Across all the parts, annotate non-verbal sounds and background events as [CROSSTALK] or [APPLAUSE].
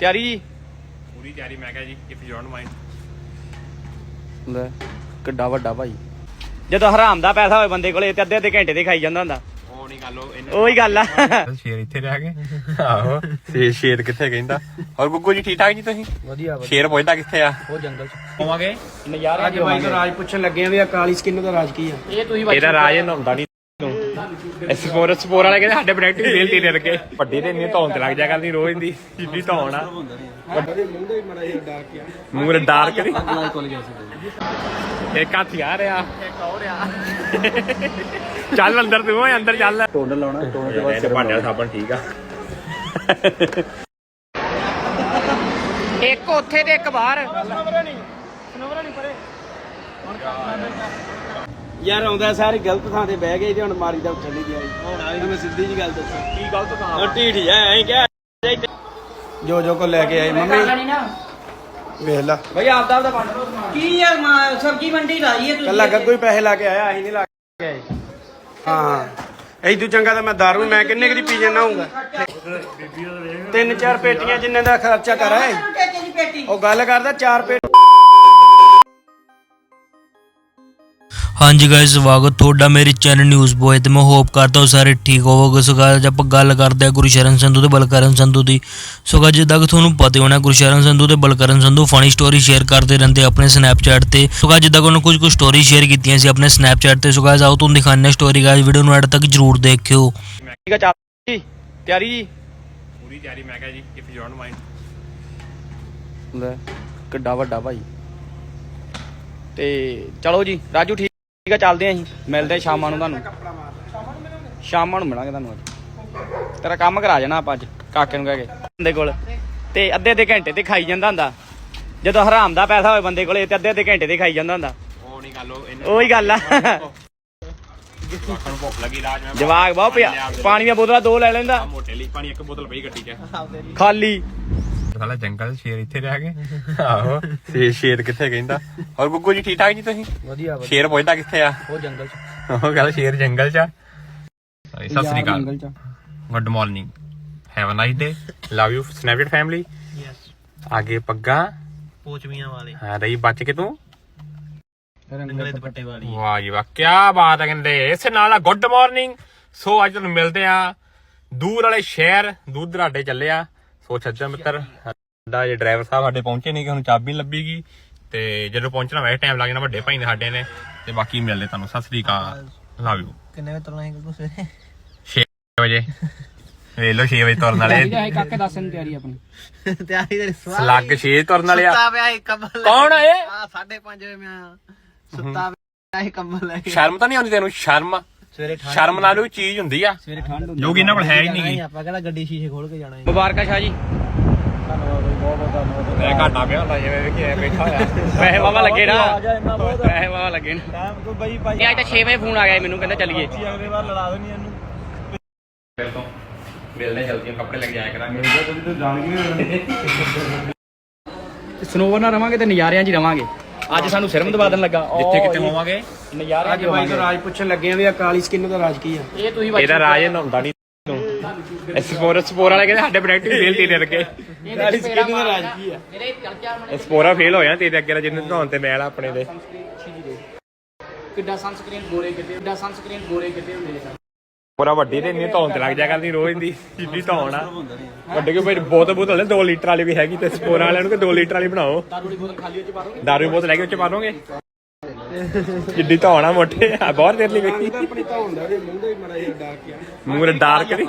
ਤਿਆਰੀ? ਜੀ ਪੂਰੀ ਤਿਆਰੀ ਮੈਂ ਕਿਹਾ ਜੀ ਇਫ ਯੂ ਡੋਨਟ ਮਾਈਂਡ ਲੈ ਕਿੱਡਾ ਵੱਡਾ ਭਾਈ। ਜਦੋਂ ਹਰਾਮ ਦਾ ਪੈਸਾ ਹੋਵੇ ਬੰਦੇ ਕੋਲੇ ਤੇ ਅੱਧੇ ਅੱਧੇ ਘੰਟੇ ਦੇ ਖਾਈ ਜਾਂਦਾ ਹੁੰਦਾ। ਉਹ ਨਹੀਂ ਗੱਲ ਉਹ ਇਹਨੇ ਉਹੀ ਗੱਲ ਆ। ਸ਼ੇਰ ਇੱਥੇ ਰਹਿ ਗਏ। ਆਹੋ ਸ਼ੇਰ ਸ਼ੇਰ ਕਿੱਥੇ ਕਹਿੰਦਾ? ਹੋਰ ਗੁੱਗੂ ਜੀ ਠੀਕ ਠਾਕ ਜੀ ਤੁਸੀਂ? ਵਧੀਆ ਸ਼ੇਰ ਪੁੱਛਦਾ ਕਿੱਥੇ ਆ? ਉਹ ਜੰਗਲ ਚ। ਹੋਵਾਂਗੇ ਨਜ਼ਾਰੇ ਅੱਜ ਬਾਈ ਤੋਂ ਰਾਜ ਪੁੱਛਣ ਲੱਗੇ ਆ ਵੀ ਆ ਕਾਲੀ ਸਕਿਨ ਦਾ ਰਾਜ ਕੀ ਆ। ਇਹ ਤੁਸੀਂ ਇਹਦਾ ਰਾਜ ਨਹਾਉਂਦਾ ਨਹੀਂ ਤੂੰ ਸਪੋਰ ਸਪੋਰ ਵਾਲੇ ਕਹਿੰਦੇ ਸਾਡੇ ਪ੍ਰੋਡਕਟ ਫੇਲ ਤੇਰੇ ਲੱਗੇ ਵੱਡੀ ਤੇ ਇੰਨੀ ਧੌਣ ਤੇ ਲੱਗ ਜਾ ਕਰਦੀ ਰੋਜ਼ ਦੀ ਜਿੱਡੀ ਧੌਣ ਆ। ਮੂੰਹ ਦਾ ਹੀ ਮੜਾ ਜਿਹਾ ਡਾਰਕ ਆ ਮੂੰਹ ਡਾਰਕ ਨਹੀਂ ਗਲਾਈ ਕੋਲ ਗਿਆ ਸੀ ਇੱਕ ਹੱਥ ਆ ਰਿਹਾ। ਚੱਲ ਅੰਦਰ ਤੂੰ ਓਏ ਅੰਦਰ ਚੱਲ। ਟੋਨਰ ਲਾਉਣਾ ਟੋਨਰ ਦੇ ਇਹਨੇ ਭਾਂਡਿਆਂ ਦਾ ਸਾਬਣ ਠੀਕ ਆ। ਇੱਕ ਉੱਥੇ ਤੇ ਇੱਕ ਬਾਹਰ। ਯਾਰ ਆਉਂਦਾ ਸਾਰੇ ਗਲਤ ਥਾਂ ਤੇ ਬਹਿ ਗਏ ਤੇ ਹੁਣ ਮਾਰੀ ਦਾ ਉੱਠਣ ਨਹੀਂ ਦਿਆ ਹੁਣ ਆਈ ਮੈਂ ਸਿੱਧੀ ਜੀ ਗੱਲ ਦੱਸਾਂ। ਕੀ ਗਲਤ ਥਾਂ ਢੀਠ ਐ ਐਂ ਕਿਹਾ। ਜੋ ਜੋ ਕੋ ਲੈ ਕੇ ਆਏ ਮੰਮੀ। ਵੇਖ ਲਾ। ਬਈ ਆਪਦਾ ਆਪਦਾ ਵੰਡ ਲਓ ਸਮਾਨ। ਕੀ ਯਾਰ ਮਾ- ਸਬਜ਼ੀ ਮੰਡੀ ਲਾਈ ਹੈ ਤੁਸੀਂ? ਕੱਲਾ ਗੱਗੂ ਹੀ ਪੈਸੇ ਲਾ ਕੇ ਆਇਆ ਅਸੀਂ ਨਹੀਂ ਲਾ ਕੇ ਆਏ। ਹਾਂ। ਐਦੂ ਚੰਗਾ ਤਾਂ ਮੈਂ ਦਾਰੂ ਮੈਂ ਕਿੰਨੇ ਕੁ ਦੀ ਪੀ ਜੰਨਾ ਹੋਊਗਾ? ਤਿੰਨ ਚਾਰ ਪੇਟੀਆਂ ਜਿੰਨੇ ਦਾ ਖਰਚਾ ਕਰ ਆਏ ਟੇਕੇ ਦੀ ਪੇਟੀ ਉਹ ਗੱਲ ਕਰਦਾ ਚਾਰ ਪੇਟ ਹਾਂਜੀ ਗਾਇਸ ਸਵਾਗਤ ਤੁਹਾਡਾ ਮੇਰੇ ਚੈਨਲ ਨਿਊਜ਼ ਬੋਏ ਤੇ। ਮੈਂ ਹੋਪ ਕਰਦਾ ਹਾਂ ਸਾਰੇ ਠੀਕ ਹੋਵੋਗੇ। ਸੋ ਅੱਜ ਆਪਾਂ ਗੱਲ ਕਰਦੇ ਹਾਂ ਗੁਰਸ਼ਰਨ ਸੰਧੂ ਤੇ ਬਲਕਰਨ ਸੰਧੂ ਦੀ। ਸੋ guys, ਜਿੱਦਾਂ ਕਿ ਤੁਹਾਨੂੰ ਪਤਾ ਹੀ ਹੋਣਾ ਗੁਰਸ਼ਰਨ ਸੰਧੂ ਤੇ Balkaran Sandhu funny story share ਕਰਦੇ ਰਹਿੰਦੇ ਆਪਣੇ ਸਨੈਪਚੈਟ ਤੇ। ਸੋ guys, ਜਿੱਦਾਂ ਕਿ ਉਹਨਾਂ ਕੁਝ ਕੁ ਸਟੋਰੀ ਸ਼ੇਅਰ ਕੀਤੀਆਂ ਸੀ ਆਪਣੇ ਸਨੈਪਚੈਟ ਤੇ। ਸੋ guys, ਆਓ ਤੁਹਾਨੂੰ ਦਿਖਾਉਂਦੇ ਸਟੋਰੀ ਗਾਇਸ ਵੀਡੀਓ ਨੂੰ ਐਡ ਤੱਕ ਜਰੂਰ ਦੇਖਿਓ। ਠੀਕ ਆ ਚੱਲ ਜੀ ਤਿਆਰੀ ਜੀ? ਪੂਰੀ ਤਿਆਰੀ ਮੈਂ ਕਿਹਾ ਜੀ ਇਫ ਯੂ ਡੋਨਟ ਮਾਈਂਡ ਲੈ ਕਿੱਡਾ ਵੱਡਾ ਭਾਈ। ਤੇ ਚਲੋ ਜੀ ਰਾਜੂ ਠੀਕ ਠੀਕ ਆ ਚੱਲਦੇ ਆਂ ਅਸੀਂ। ਮਿਲਦੇ ਸ਼ਾਮਾਂ ਨੂੰ ਤੁਹਾਨੂੰ। ਸ਼ਾਮਾਂ ਨੂੰ ਮਿਲਾਂਗੇ ਤੁਹਾਨੂੰ ਅੱਜ। ਤੇਰਾ ਕੰਮ ਕਰਾ ਜਾਣਾ ਆਪਾਂ ਅੱਜ ਕਾਕੇ ਨੂੰ ਕਹਿ ਕੇ ਬੰਦੇ ਕੋਲ। ਤੇ ਅੱਧੇ ਅੱਧੇ ਘੰਟੇ ਤੇ ਖਾਈ ਜਾਂਦਾ ਹੁੰਦਾ। ਜਦੋਂ ਹਰਾਮ ਦਾ ਪੈਸਾ ਹੋਵੇ ਬੰਦੇ ਕੋਲੇ ਤੇ ਅੱਧੇ ਅੱਧੇ ਘੰਟੇ ਤੇ ਖਾਈ ਜਾਂਦਾ ਹੁੰਦਾ। ਉਹ ਨਹੀਂ ਗੱਲ ਉਹ ਉਹੀ ਗੱਲ ਆ। ਜਵਾਕਾਂ ਬਹੁਤ ਪਿਆ। ਪਾਣੀ ਦੀਆਂ ਬੋਤਲਾਂ ਦੋ ਲੈ ਲੈਂਦਾ। ਮੋਟੇ ਲਈ ਪਾਣੀ ਇੱਕ ਬੋਤਲ ਪਈ ਗੱਡੀ 'ਚ। ਖਾਲੀ। ਸਾਲਾ ਜੰਗਲ ਸ਼ੇਰ ਇੱਥੇ ਰਹਿ ਗਏ। [LAUGHS] ਆਹੋ ਸ਼ੇਰ ਸ਼ੇਰ ਕਿੱਥੇ ਕਹਿੰਦਾ? ਹੋਰ ਗੁੱਗੂ ਜੀ ਠੀਕ ਠਾਕ ਜੀ ਤੁਸੀਂ? ਵਧੀਆ ਸ਼ੇਰ ਪੁੱਛਦਾ ਕਿੱਥੇ ਆ? ਉਹ ਜੰਗਲ ਚ। ਉਹ ਗੱਲ ਸ਼ੇਰ ਜੰਗਲ 'ਚ ਆ। ਸਤਿ ਸ੍ਰੀ ਅਕਾਲ। Good morning have a nice day love you Snapchat family ਆਗੇ ਪੱਗਾ। ਪੋਚਵੀਆਂ ਵਾਲੇ। ਹਾਂ ਰਹੀ ਬਚ ਕੇ ਤੂੰ। ਰੰਗਲੇ ਦੁਪੱਟੇ ਵਾਲੀ। ਵਾਹ ਜੀ ਵਾਹ ਕੀ ਬਾਤ ਹੈ ਕਹਿੰਦੇ। ਇਸ ਨਾਲ ਗੁੱਡ ਮਾਰਨਿੰਗ ਸੋ ਅੱਜ ਤੁਹਾਨੂੰ ਮਿਲਦੇ ਆ। ਦੂਰ ਵਾਲੇ ਸ਼ਹਿਰ ਦੂਰ ਦਰਾਡੇ ਚੱਲੇ ਆ। ਸੋ ਛੱਜਾ ਮਿੱਤਰ ਸਾਡਾ ਜੇ ਡਰਾਈਵਰ ਸਾਹਿਬ ਸਾਡੇ ਪਹੁੰਚੇ ਨਹੀਂ ਕਿ ਹੁਣ ਚਾਬੀ ਲੱਭੀਗੀ। ਤੇ ਜਦੋਂ ਪਹੁੰਚਣਾ ਵੈਸੇ ਟਾਈਮ ਲੱਗ ਜਾਣਾ ਵੱਡੇ ਭਾਈ ਨੇ ਸਾਡੇ ਨੇ। ਤੇ ਬਾਕੀ ਮਿਲਦੇ ਤੁਹਾਨੂੰ ਸਤਿ ਸ੍ਰੀ ਅਕਾਲ। ਲਵ ਯੂ ਕਿੰਨੇ ਵੇ ਤੁਰਨਾ ਹੈ ਕਿਉਂ ਸਵੇਰੇ? 6 ਵਜੇ। ਵੇਖ ਲਓ 6 ਵਜੇ ਤੁਰਨ ਵਾਲੇ। ਕਾਕੇ ਦੱਸ ਨੂੰ ਤਿਆਰੀ ਆਪਣੀ। ਤਿਆਰੀ ਦੇ ਸਲੱਗ 6 ਤੁਰਨ ਵਾਲੇ ਆ। ਸੁੱਤਾ ਪਿਆ ਸੀ ਕੰਬਲ ਕੌਣ ਆ ਇਹ? ਆ 5:30 ਵਜੇ ਮੈਂ ਆਇਆ। ਸੁੱਤਾ ਪਿਆ ਸੀ ਕੰਬਲ ਲੈ ਕੇ। ਸ਼ਰਮ ਤਾਂ ਨਹੀਂ ਆਉਂਦੀ ਤੈਨੂੰ? ਸ਼ਰਮ। ਸਵੇਰੇ ਠੰਡ ਸ਼ਰਮ ਨਾਲ ਕੋਈ ਚੀਜ਼ ਹੁੰਦੀ ਆ। ਸਵੇਰੇ ਠੰਡ ਹੁੰਦੀ ਜੋ ਕਿ ਇਹਨਾਂ ਕੋਲ ਹੈ ਹੀ ਨਹੀਂ। ਨਹੀਂ। ਆਪਾਂ ਕਹਿੰਦਾ ਗੱਡੀ ਸ਼ੀਸ਼ੇ ਖੋਲ ਕੇ ਜਾਣਾ ਹੈ। ਮੁਬਾਰਕਾਂ ਸ਼ਾਹ ਜੀ। ਮੈਂ ਘਾਟਾ ਪਿਆ ਹੁੰਦਾ ਜਿਵੇਂ ਵੇਖੀ ਐ ਬੈਠਾ ਹੋਇਆ। ਪੈਸੇ ਵਾਵਾ ਲੱਗੇ ਨਾ। ਇੰਨਾ ਬਹੁਤ। ਪੈਸੇ ਵਾਵਾ ਲੱਗੇ ਨਾ। ਟਾਈਮ ਕੋਈ ਬਾਈ ਭਾਈ ਇਹ ਅੱਜ ਤਾਂ 6 ਵਜੇ ਫੋਨ ਆ ਗਿਆ ਸੀ ਮੈਨੂੰ ਕਹਿੰਦਾ ਚੱਲੀਏ। ਅਗਲੇ ਵਾਰ ਲੜਾ ਦੇਣੀ ਇਹਨੂੰ। ਫਿਰ ਤੋਂ ਮਿਲਦੇ ਜਲਦੀ ਕੱਪੜੇ ਲੈ ਕੇ ਜਾਇਆ ਕਰਾਂਗੇ। ਤੁਸੀਂ ਤਾਂ ਜਾਣ ਕੇ ਸਨੋਵਰ ਨਾਲ ਰਵਾਂਗੇ ਤੇ ਨਜ਼ਾਰਿਆਂ 'ਚ ਹੀ ਰਵਾਂਗੇ। ਅੱਜ ਸਾਨੂੰ ਸਿਰਮ ਦਵਾ ਦੇਣ ਲੱਗਾ। ਜਿੱਥੇ ਕਿਤੇ ਹੋਵਾਂਗੇ? ਨਜ਼ਾਰਿਆਂ 'ਚ ਅੱਜ ਬਾਈ ਤੋਂ ਰਾਜ ਪੁੱਛਣ ਲੱਗੇ ਆ ਵੀ ਆ ਕਾਲੀ ਸਕਿਨ ਦਾ ਰਾਜ ਕੀ ਆ? ਇਹ ਤੁਸੀਂ ਇਹਦਾ ਰਾਜ ਨਹਾਉਂਦਾ ਨਹੀਂ। ਤੂੰ ਸਪੋਰ ਸਪੋਰ ਵਾਲੇ ਕਹਿੰਦੇ ਸਾਡੇ ਪ੍ਰੋਡਕਟ ਫੇਲ ਤੇਰੇ ਲੱਗੇ ਕਾਲੀ ਸਕਿਨ ਦਾ ਰਾਜ ਕੀ ਆ? ਸਪੋਰਾ ਫੇਲ ਹੋ ਜਾਣਾ ਤੇਰੇ ਅੱਗੇ ਜਿੰਨੇ ਧੌਣ ਤੇ ਮੈਲ ਆਪਣੇ ਦੇ। ਕਿੱਡਾ ਸਨਸਕ੍ਰੀਨ ਗੋਰੇ ਕਿਤੇ ਕਿੱਡਾ ਸਨਸਕ੍ਰੀਨ ਗੋਰੇ ਕਿਤੇ ਹੁੰਦੇ ਨੇ ਪੂਰਾ ਵੱਡੀ ਤੇ ਇੰਨੀ ਧੌਣ ਤੇ ਲੱਗ ਜਾ ਕਰਦੀ, ਰੋਜ਼ ਦੀ ਜਿੱਡੀ ਧੌਣ ਆ। ਵੱਡੇ ਕੋਈ ਭਾਈ, ਬਹੁਤ ਬੋਤਲ ਲੈ 2 ਲੀਟਰ ਵਾਲੀ ਵੀ ਹੈਗੀ ਤੇ ਸਪੋਰਾ ਵਾਲਿਆਂ ਨੂੰ ਕਿ 2 ਲੀਟਰ ਵਾਲੀ ਬਣਾਓ। ਦਾਰੂ ਦੀ ਬੋਤਲ ਖਾਲੀ ਉੱਚ ਪਾ ਦਾਰੂ ਦੀ ਬੋਤਲ ਲੈ ਕੇ ਉੱਚ ਪਾ ਜਿੱਡੀ ਧੌਣ ਆ ਮੋਟੇ, ਆ ਬਹੁਤ ਦੇਰ ਲਈ ਵੇਖੀ। ਆਪਣੀ ਤਾਂ ਹੁੰਦਾ ਮੂੰਹ ਦਾ ਹੀ ਮੜਾ ਜਿਹਾ ਡਾਰਕ ਆ ਮੂੰਹ ਦਾ ਡਾਰਕ ਨਹੀਂ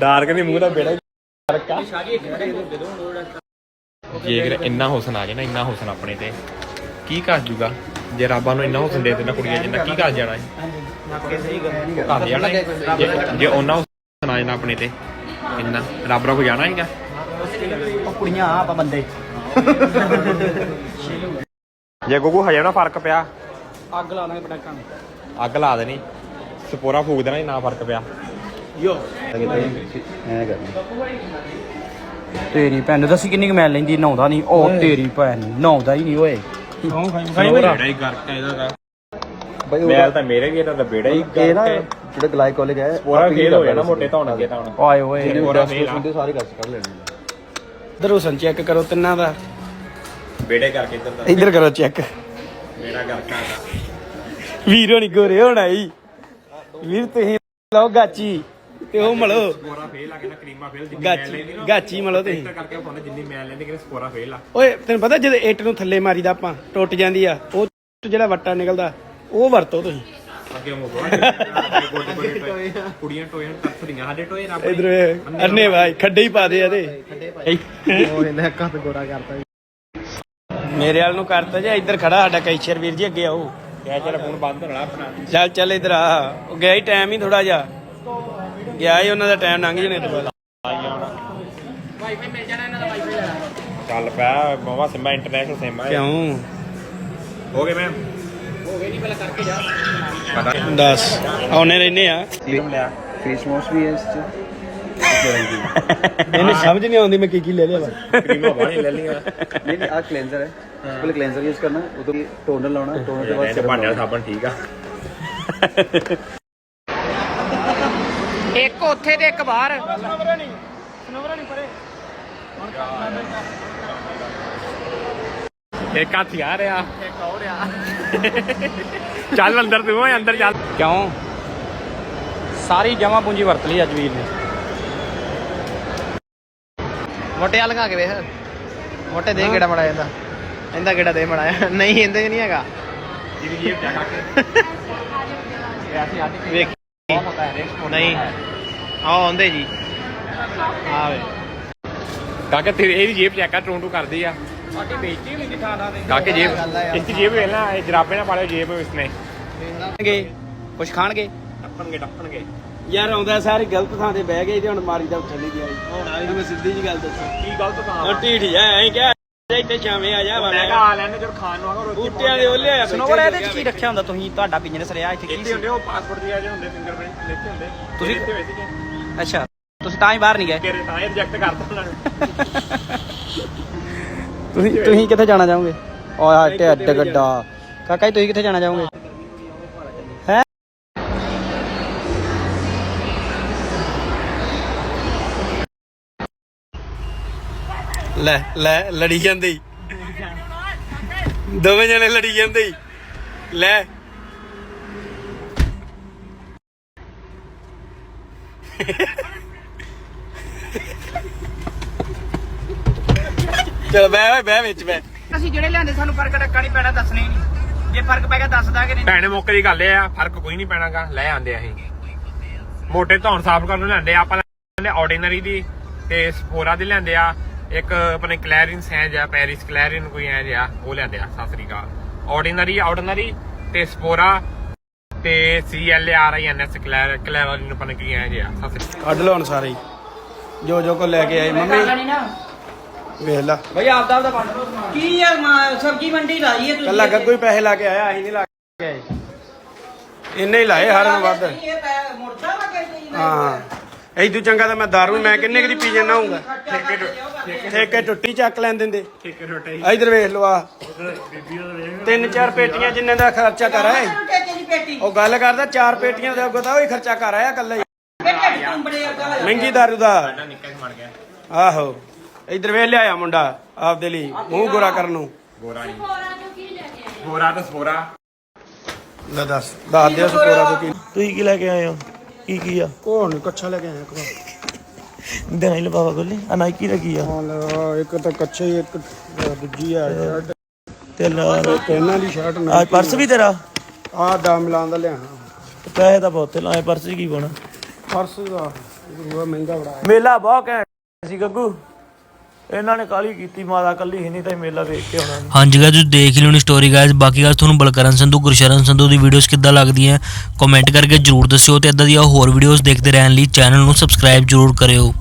ਡਾਰਕ ਨਹੀਂ ਮੂੰਹ ਦਾ ਬੇੜਾ ਡਾਰਕ ਆ ਜੇ ਇੰਨਾ ਹੁਸਨ ਆ ਜਾਏ ਨਾ, ਇੰਨਾ ਹੁਸਨ ਆਪਣੇ ਤੇ। ਕੀ ਕਰ ਜੂਗਾ? ਜੇ ਰੱਬਾਂ ਨੂੰ ਇੰਨਾ ਹੁਸਨ ਦੇ ਦੇਣਾ ਕੁੜੀਆਂ ਜਿੰਨਾ ਕੀ ਕਰ ਜਾਣਾ ਹੈ ਜੇ- ਜੇ ਉਹਨਾਂ ਹੁਸਨ ਆ ਜਾਣਾ ਆਪਣੇ ਤੇ ਇੰਨਾ ਰੱਬ ਰਾ ਕੋ ਜਾਣਾ ਹੈਗਾ ਉਹ ਕੁੜੀਆਂ ਆ ਆਪਾਂ ਬੰਦੇ। ਜੇ ਗੁੱਗੂ ਹਜੇ ਨਾ ਫ਼ਰਕ ਪਿਆ। ਅੱਗ ਲਾ ਦਾਂਗੇ ਪਟਾਕਾਂ ਨੂੰ। ਅੱਗ ਲਾ ਦੇਣੀ। ਸਪੋਰਾ ਫੂਕ ਦੇਣਾ ਨਾ ਫ਼ਰਕ ਪਿਆ। ਯੋ। ਤੇਰੀ ਭੈਣ ਨੂੰ ਦੱਸੀ ਕਿੰਨੀ ਕੁ ਮੈਲ ਲੈਂਦੀ ਨਹਾਉਂਦਾ ਨਹੀਂ। ਉਹ ਤੇਰੀ ਭੈਣ ਨੂੰ ਨਹਾਉਂਦਾ ਹੀ ਨਹੀਂ। ਓਏ ਬੇੜਾ ਹੀ ਕਰਕਾ ਇਹਦਾ ਦਾ ਮੈਲ ਤਾਂ ਮੇਰੇ ਵੀ ਇਹਦਾ ਤਾਂ ਬੇੜਾ ਹੀ ਇਹ ਨਾ ਜਿਹੜਾ ਗਲਾਈ ਕਾਲਜ ਹੈ ਸਪੋਰਾ ਫੇਲ ਹੋ ਜਾਣਾ ਮੋਟੇ ਧੌਣ ਅੱਗੇ ਤਾਂ ਹੁਣ। ਓਏ ਓਏ ਫੇਲ ਆ। ਸਾਰੇ ਕਰ ਕਰ ਲੈਣੇ ਇਧਰ ਹੁਸਨ ਚੈੱਕ ਕਰੋ ਤਿੰਨਾਂ ਦਾ। ਬੇੜੇ ਕਰਕੇ ਇੱਧਰ ਦਾ। ਇੱਧਰ ਕਰੋ ਚੈੱਕ। ਮੇਰਾ ਕਰਕੇ ਆਦਾ ਵੀਰ ਹੋਣੀ ਗੋਰੇ ਹੋਣਾ ਈ ਵੀਰ ਤੁਸੀਂ ਲਓ ਗਾਚੀ। ਤੇ ਉਹ ਮਲੋ। ਸਕੋਰਾ ਫੇਲ ਆ ਕੇ ਨਾ ਕਰੀਮਾ ਫੇਲ ਜਿੰਨੀ ਮੈਲ ਲੈਂਦੀ ਨਾ ਗਾਚੀ ਮਲੋ ਤੁਸੀਂ। ਇੱਧਰ ਕਰਕੇ ਪਾਉਂਦੇ ਜਿੰਨੀ ਮੈਲ ਲੈਂਦੀ ਕਿ ਸਕੋਰਾ ਫੇਲ ਆ। ਓਏ ਤੈਨੂੰ ਪਤਾ ਜਦੋਂ ਇੱਟ ਨੂੰ ਥੱਲੇ ਮਾਰੀਦਾ ਆਪਾਂ ਟੁੱਟ ਜਾਂਦੀ ਆ ਉਹ ਜਿਹੜਾ ਵੱਟਾ ਨਿਕਲਦਾ। ਉਹ ਵਰਤੋ ਤੁਸੀਂ। ਅੱਗੇ ਮੋ ਗੋਡੇ ਗੋਡੇ ਟੋਏ। ਕੁੜੀਆਂ ਟੋਏ ਸਾਡੇ ਟੋਏ ਰੱਬ। ਇਧਰ ਅੰਨੇ ਭਾਈ ਖੱਡੇ ਹੀ ਪਾ ਦੇ ਇਹਦੇ। ਉਹ ਇਹਨੇ ਤੇ ਗੋਰਾ ਕਰਤਾ ਮੇਰੇ ਵਾਲ ਨੂੰ ਕਰਤਾ ਜੇ ਇੱਧਰ ਖੜਾ ਸਾਡਾ ਕੈਸ਼ੀਅਰ ਵੀਰ ਜੀ ਅੱਗੇ ਆਓ। ਕਿਆ ਚੱਲ ਫੋਨ ਬੰਦ ਹੋਣਾ ਆਪਣਾ। ਚੱਲ ਚੱਲ ਇੱਧਰ ਆ। ਉਹ ਗਿਆ ਹੀ ਟਾਈਮ ਹੀ ਥੋੜਾ ਜਿਹਾ। ਗਿਆ ਹੀ ਉਹਨਾਂ ਦਾ ਟਾਈਮ ਲੰਘ ਜਣੇ ਤੋਂ ਬਾਅਦ ਚੱਲ ਪਿਆ ਮਮਾ ਸਿੰਮਾ ਇੰਟਰਨੈਸ਼ਨਲ ਸਿੰਮਾ ਹੈ ਕਿਉਂ? ਹੋ ਗਏ ਮੈਮ ਦੱਸ ਆਉਨੇ ਰਹਿੰਦੇ ਆ। ਸੀਰਮ ਲਿਆ ਫੇਸ ਵਾਸ਼ ਵੀ ਹੈ ਇਸ ਚ। ਇਹਨੂੰ ਸਮਝ ਨਹੀਂ ਆਉਂਦੀ ਮੈਂ ਕੀ ਕੀ ਲੈ ਲਿਆ ਵਾ। ਕਰੀਮਾਂ ਬਾਹਰ ਲੈ ਲਈਆਂ। ਨਹੀਂ ਨਹੀਂ ਆ ਕਲੈਂਜ਼ਰ ਹੈ। ਪਹਿਲੇ ਕਲੈਂਜ਼ਰ ਯੂਜ਼ ਕਰਨਾ ਉਦੋਂ ਟੋਨਰ ਲਾਉਣਾ ਟੋਨਰ ਤੋਂ ਬਾਅਦ ਇਹਦੇ ਭਾਂਡਿਆਂ ਦਾ ਸਾਬਣ ਠੀਕ ਆ। ਇੱਕ ਉੱਥੇ ਤੇ ਇੱਕ ਬਾਹਰ। ਇੱਕ ਹੱਥ ਆ। ਰਿਹਾ ਇੱਕ ਹੋ ਰਿਹਾ [LAUGHS] ਚੱਲ ਅੰਦਰ ਤੂੰ ਓਏ ਅੰਦਰ ਚੱਲ। ਕਿਉਂ? ਸਾਰੀ ਜਮਾ ਪੂੰਜੀ ਵਰਤ ਲਈ ਅੱਜ ਵੀਰ ਨੇ। ਮੋਟੇ ਲਗਾ ਕੇ ਵੇਖ। ਮੋਟੇ ਦੇ ਕਿਹੜਾ ਮੜਾ ਜਾਂਦਾ? ਇਹਦਾ ਕਿਹੜਾ ਦੇ ਮੜਾ ਨਹੀਂ ਇਹਦੇ ਨਹੀਂ ਹੈਗਾ। ਜਿਹਦੀ ਜੇਬ ਜਾ ਕੇ ਵੇਖ। ਨਹੀਂ। ਆ ਆਉਂਦੇ ਜੀ। ਆ ਵੇ। ਕਾਕੇ ਤੇਰੀ ਇਹਦੀ ਜੇਬ ਚੈੱਕ ਕਰ ਟੋਂ ਟੂ ਕਰਦੀ ਆ। ਸਾਡੀ ਬੇਇੱਜ਼ਤੀ ਵੀ ਨਹੀਂ ਥਾਂ ਥਾਂ ਤੇ ਕਾਕੇ ਜੇਬ। ਇਸ ਦੀ ਜੇਬ ਵੇਖ ਲੈ ਇਹ ਜਰਾਬੇ ਨਾਲ ਪਾਲਿਓ ਜੇਬ ਇਸਨੇ ਖਾਣਗੇ ਕੁਛ ਖਾਣਗੇ? ਟੱਪਣਗੇ ਟੱਪਣਗੇ। ਯਾਰ ਆਉਂਦਾ ਸਾਰੇ ਗਲਤ ਥਾਂ ਤੇ ਬਹਿ ਗਏ ਤੇ ਹੁਣ ਮਾਰੀ ਦਾ ਉੱਠ ਨਹੀਂ ਗਿਆ। ਹੁਣ ਆਈ ਮੈਂ ਸਿੱਧੀ ਜੀ ਗੱਲ ਦੱਸਾਂ। ਕੀ ਗਲਤ ਕੰਮ ਹੁਣ ਢੀਠ ਜਾ ਐਂ ਕਿਹਾ ਇੱਥੇ ਛਾਵੇਂ ਆ ਜਾ ਮੈਂ ਕਿਹਾ ਆ ਲੈਣੇ ਜਦ ਖਾਣ ਨੂੰ ਆਗਾ ਬੂਟਿਆਂ ਦੇ ਉਹਲੇ ਆ ਸੁਣੋ ਇਹਦੇ ਚ ਕੀ ਰੱਖਿਆ ਹੁੰਦਾ ਤੁਸੀਂ? ਤੁਹਾਡਾ ਬਿਜ਼ਨਸ ਰਿਹਾ ਇੱਥੇ ਕੀ ਇੱਥੇ ਹੁੰਦੇ ਉਹ ਪਾਸਪੋਰਟ ਦੀ ਆ ਜਿਹੜੇ ਹੁੰਦੇ ਫਿੰਗਰਪ੍ਰਿੰਟ ਲਿਖੇ ਹੁੰਦੇ। ਤੁਸੀਂ- ਇੱਥੇ ਸੀਗੇ ਅੱਛਾ ਤੁਸੀਂ ਤਾਂ ਹੀ ਬਾਹਰ ਨਹੀਂ ਗਏ। ਤੇਰੇ ਤਾਂ ਰਿਜੈਕਟ ਕਰਤਾ ਉਹਨਾਂ ਨੇ। [LAUGHS] ਤੁਸੀਂ ਤੁਸੀਂ ਕਿੱਥੇ ਜਾਣਾ ਚਾਹੋਗੇ? ਓਏ ਢਿੱਡ ਗੱਡਾ। ਕਾਕਾ ਜੀ, ਤੁਸੀਂ ਕਿੱਥੇ ਜਾਣਾ ਚਾਹੋਗੇ? ਹੈ? ਲੈ ਲੈ, ਲੜੀ ਜਾਂਦੇ। ਈ। ਦੋਵੇਂ ਜਣੇ ਲੜੀ ਜਾਂਦੇ। ਈ। ਲੈ। ਚਲ ਬਹਿ ਓਏ ਬਹਿ ਵਿੱਚ ਬਹਿ। ਅਸੀਂ ਜਿਹੜੇ ਲਿਆਂਦੇ ਸਾਨੂੰ ਫ਼ਰਕ ਟੱਕਾ ਨਹੀਂ ਪੈਣਾ ਦੱਸਣੇ ਨਹੀਂ। ਜੇ ਫ਼ਰਕ ਪੈ ਗਿਆ ਦੱਸ ਦਾਂਗੇ ਨਹੀਂ। ਭੈਣੇ ਮੌਕੇ ਦੀ ਗੱਲ ਇਹ ਆ ਫ਼ਰਕ ਕੋਈ ਨਹੀਂ ਪੈਣਾਗਾ ਲੈ ਆਂਦੇ ਅਸੀਂ। ਮੋਟੇ ਧੌਣ ਸਾਫ਼ ਕਰਨ ਨੂੰ ਲੈਂਦੇ ਆ ਆਪਾਂ ਲੈਂਦੇ ਆਰਡੀਨਰੀ ਦੀ ਤੇ ਸਪੋਰਾ ਦੀ ਲੈਂਦੇ ਆ। ਇੱਕ ਆਪਣੇ ਕਲੈਰਿਨ ਸੈਂਜ ਆ ਪੈਰਿਸ ਕਲੈਰਿਨ ਕੋਈ ਐ ਜਿਆ ਉਹ ਲੈਂਦੇ ਆ ਸਤਿ ਸ੍ਰੀ ਅਕਾਲ। ਆਰਡੀਨਰੀ ਆਰਡੀਨਰੀ ਤੇ ਸਪੋਰਾ ਤੇ C L R I N S ਕਲੈਰ ਕਲੈਰਿਨ ਨੂੰ ਪਨ ਕੀ ਐ ਜਿਆ ਸਤਿ ਸ੍ਰੀ ਅਕਾਲ। ਕੱਢ ਲਓ ਹੁਣ ਸਾਰੇ। ਜੋ ਜੋ ਕੋ ਲੈ ਕੇ ਆਏ ਮੰਮੀ। ਵੇਖ ਲਾ। ਬਈ ਆਪਦਾ ਆਪਦਾ ਵੰਡ ਲਓ ਸਮਾਨ। ਕੀ ਯਾਰ ਮਾ- ਸਬਜ਼ੀ ਮੰਡੀ ਲਾਈ ਹੈ ਤੁਸੀਂ? ਕੱਲਾ ਗੱਗੂ ਹੀ ਪੈਸੇ ਲਾ ਕੇ ਆਇਆ ਅਸੀਂ ਨਹੀਂ ਲਾ ਕੇ ਆਏ। ਇੰਨੇ ਹੀ ਲਾਏ ਹਰ ਨੂੰ ਵੱਧ। ਇਹ ਪੈ- ਮੁੜਦਾ ਵਾ ਕਿ ਨਹੀਂ ਹਾਂ। ਐਦੂ ਚੰਗਾ ਤਾਂ ਮੈਂ ਦਾਰੂ ਮੈਂ ਕਿੰਨੇ ਕਦੀ ਪੀ ਜਾਣਾ ਹੋਊਗਾ। ਠੇਕੇ ਟੁੱਟੀ ਚੱਕ ਲੈਣ ਦਿੰਦੇ। ਠੀਕ ਰੋਟੇ ਇਧਰ ਵੇਖ ਲਓ ਆ। ਤਿੰਨ ਚਾਰ ਪੇਟੀਆਂ ਜਿੰਨੇ ਦਾ ਖਰਚਾ ਕਰ ਦੀ ਪੇਟੀ। ਉਹ ਗੱਲ ਕਰਦਾ ਚਾਰ ਪੇਟੀਆਂ ਦੇ ਅੱਗੋਂ ਤਾਂ ਉਹ ਹੀ ਖਰਚਾ ਕਰ ਆਇਆ ਕੱਲਾ ਹੀ। ਮਹਿੰਗੀ ਦਾਰੂ ਦਾ। ਨਿੱਕਾ ਗਿਆ। ਆਹੋ। ਇਧਰ ਵੇਖ ਲਿਆਇਆ ਮੁੰਡਾ ਆਪਦੇ ਲਈ ਮੂੰਹ ਗੋਰਾ ਕਰਨ ਨੂੰ। ਗੋਰਾ ਨਹੀਂ। ਗੋਰਾ ਤੇ ਸਪੋਰਾ ਲੈ ਦੱਸ ਦੱਸ ਦਿਓ ਸਪੋਰਾ ਤੋਂ ਕੀ। ਤੁਸੀਂ ਕੀ ਲੈ ਕੇ ਆਏ ਹੋ? ਕੀ ਕੀ ਆ? ਨਹੀਂ ਕੱਛਾ ਲੈ ਕੇ ਆਇਆ ਕੋ ਦਿਹਾਈ ਲਵਾਵਾ ਗੋਲੀ ਆ ਨਾਈਕੀ ਦਾ ਕੀ ਆ? ਇੱਕ ਤਾਂ ਕੱਛੇ ਹੀ ਇੱਕ ਦੂਜੀ ਆ ਸ਼ਰਟ ਤੇ ਲਾ ਇਹਨਾਂ ਦੀ ਸ਼ਰਟ ਆ ਪਰਸ ਵੀ ਤੇਰਾ? ਆ ਦਾ ਮਿਲਾਨ ਦਾ ਲਿਆ ਪੈਸੇ ਤਾਂ ਬਹੁਤ ਲਾਏ ਪਰਸ 'ਚ ਕੀ ਪਾਉਣਾ? ਪਰਸ ਦਾ ਗੁਰੂਆ ਮਹਿੰਗਾ ਬੜਾ ਮੇਲਾ ਬਹੁਤ ਘੈਂਟ ਸੀ ਗੱਗੂ। ਇਹਨਾਂ ਨੇ ਕਾਲੀ ਕੀਤੀ, ਮਾਤਾ ਕੱਲੀ ਹੀ ਨਹੀਂ ਤਾਂ ਇਹ ਮੇਲਾ ਵੇਖ ਕੇ ਆਉਣਾ ਹਾਂਜੀ ਗਾਇਸ ਤੁਸੀਂ ਦੇਖ ਹੀ ਲਿਓਣੀ ਸਟੋਰੀ ਗਾਇਜ਼ ਬਾਕੀ ਗੱਲ ਤੁਹਾਨੂੰ ਬਲਕਰਨ ਸੰਧੂ, ਗੁਰਸ਼ਰਨ ਸੰਧੂ ਦੀ ਵੀਡੀਓਜ਼ ਕਿੱਦਾਂ ਲੱਗਦੀਆਂ ਕਮੈਂਟ ਕਰਕੇ ਜਰੂਰ ਦੱਸਿਓ ਤੇ ਇਦਾਂ ਦੀਆਂ ਹੋਰ ਵੀਡੀਓਜ਼ ਦੇਖਦੇ ਰਹਿਣ ਲਈ ਚੈਨਲ ਨੂੰ ਸਬਸਕ੍ਰਾਈਬ ਜਰੂਰ ਕਰਿਓ।